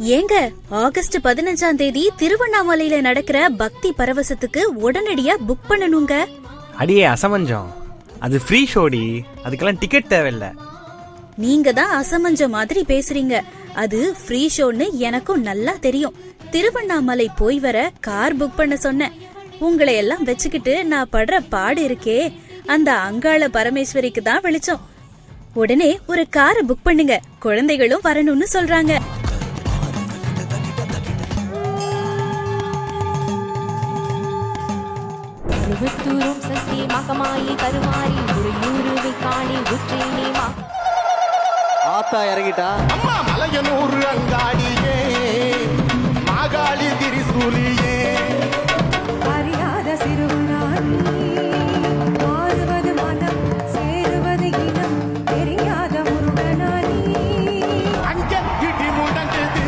ஏங்க ஆகஸ்ட் பதினஞ்சாம் தேதி திருவண்ணாமலையில நடக்கிற பக்தி பரவசத்துக்கு உடனடியா புக் பண்ணணுங்க. அடியே அசமஞ்சம். அது ஃப்ரீ ஷோடி அதுக்கெல்லாம் டிக்கெட் தேவையில்ல. நீங்க தான் அசமஞ்ச மாதிரி பேசுறீங்க. அது ஃப்ரீ ஷோன்னு எனக்கும் நல்லா தெரியும். திருவண்ணாமலை போய் வர கார் புக் பண்ண சொன்னேன். உங்களை எல்லாம் வச்சுக்கிட்டு நான் படுற பாடு இருக்கே. அந்த அங்காள பரமேஸ்வரிக்கு தான் வெளிச்சம். உடனே ஒரு காரை புக் பண்ணுங்க. குழந்தைகளும் வரணும்னு சொல்றாங்க. முகத்தூரும் சக்தி மகமாயி கருமாறி உடையூருவை காணி உற்றேனே மா ஆத்தா இறங்கிட்டா? அம்மா மலையனூர் அங்காடியே மாகாளி திரிசூலியே. அறியாத சிறுவனார் மாறுவது மனம் சேருவது இனம் தெரியாத முருகனாரி அங்கே இடி முடங்குது